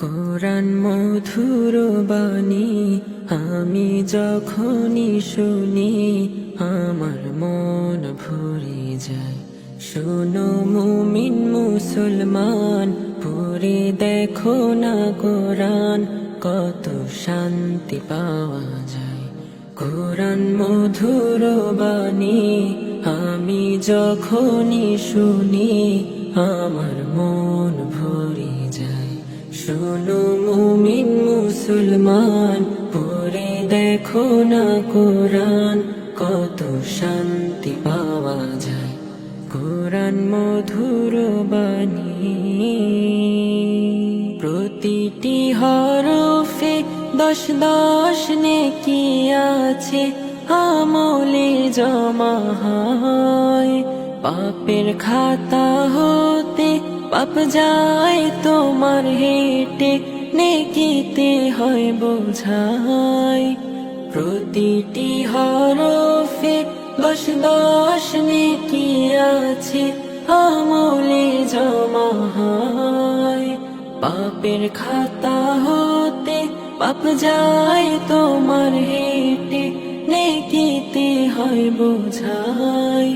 কোরআন মধুর বাণী, আমি যখনই শুনি, আমার মন ভরে যায়। শোনো মুমিন মুসলমান, পড়ে দেখো না কোরআন, কত শান্তি পাওয়া যায়। কোরআন মধুর বাণী, আমি যখনই শুনি, আমার মন শোনো মুমিন মুসলমান, পড়ে দেখো না কোরআন, কত শান্তি পাওয়া যায়। কোরআন মধুর বাণী। প্রতিটি হরফে দশ দশ নেকি আছে, আমলে জমা হয়। পাপের খাতা হতে পাপ যায় তোমার হেটে, নেকিতে হয় বোঝাই। প্রতিটি হরফে দশ দশ নেকি আছে, আমলে জমা হয়। পাপের খাতা হতে পাপ যায় তোমার হেটে, নেকিতে হয় বোঝাই।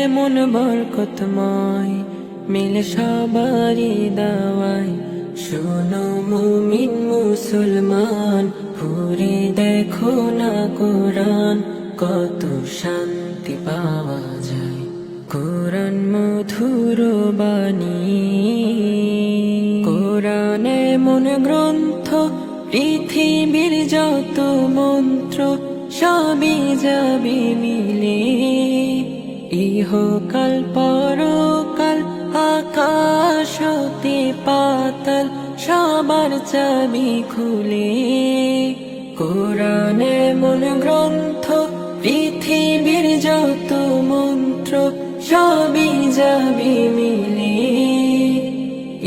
এমন বরকতময় মিলে সবারই দাওয়াই শোনো মুমিন মুসলমান, পুরে দেখো না কোরআন, কত শান্তি পাওয়া যায়। কোরআন মধুর বাণী। কোরআন এমন গ্রন্থ, পৃথিবীর যত মন্ত্র, সবই যাবে মিলে। ইহকাল পরকাল চাবি খুলে। কোরআনে মন গ্রন্থ, পৃথিবীর যত মন্ত্র, সবই যাবে মিলে।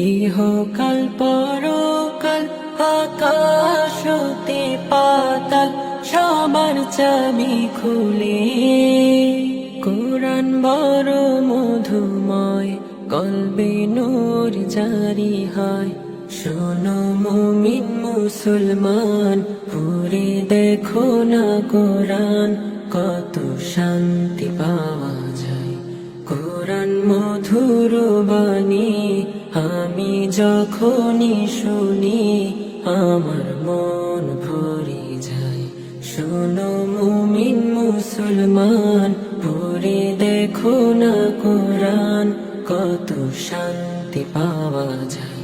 ইহকাল পরকাল, আকাশ হতে পাতাল, সবার চাবি খুলে। কোরআন বড় মধুময় কলবে নূর জারি হয়। শোনো মুমিন মুসলমান পুরে দেখো না কোরআন, কত শান্তি পাওয়া যায়। কোরআন মধুর বাণী, আমি যখনই শুনি, আমার মন ভরে যায়। শোনো মুমিন মুসলমান পড়ে দেখো না কোরআন, কত শান্তি পাওয়া যায়।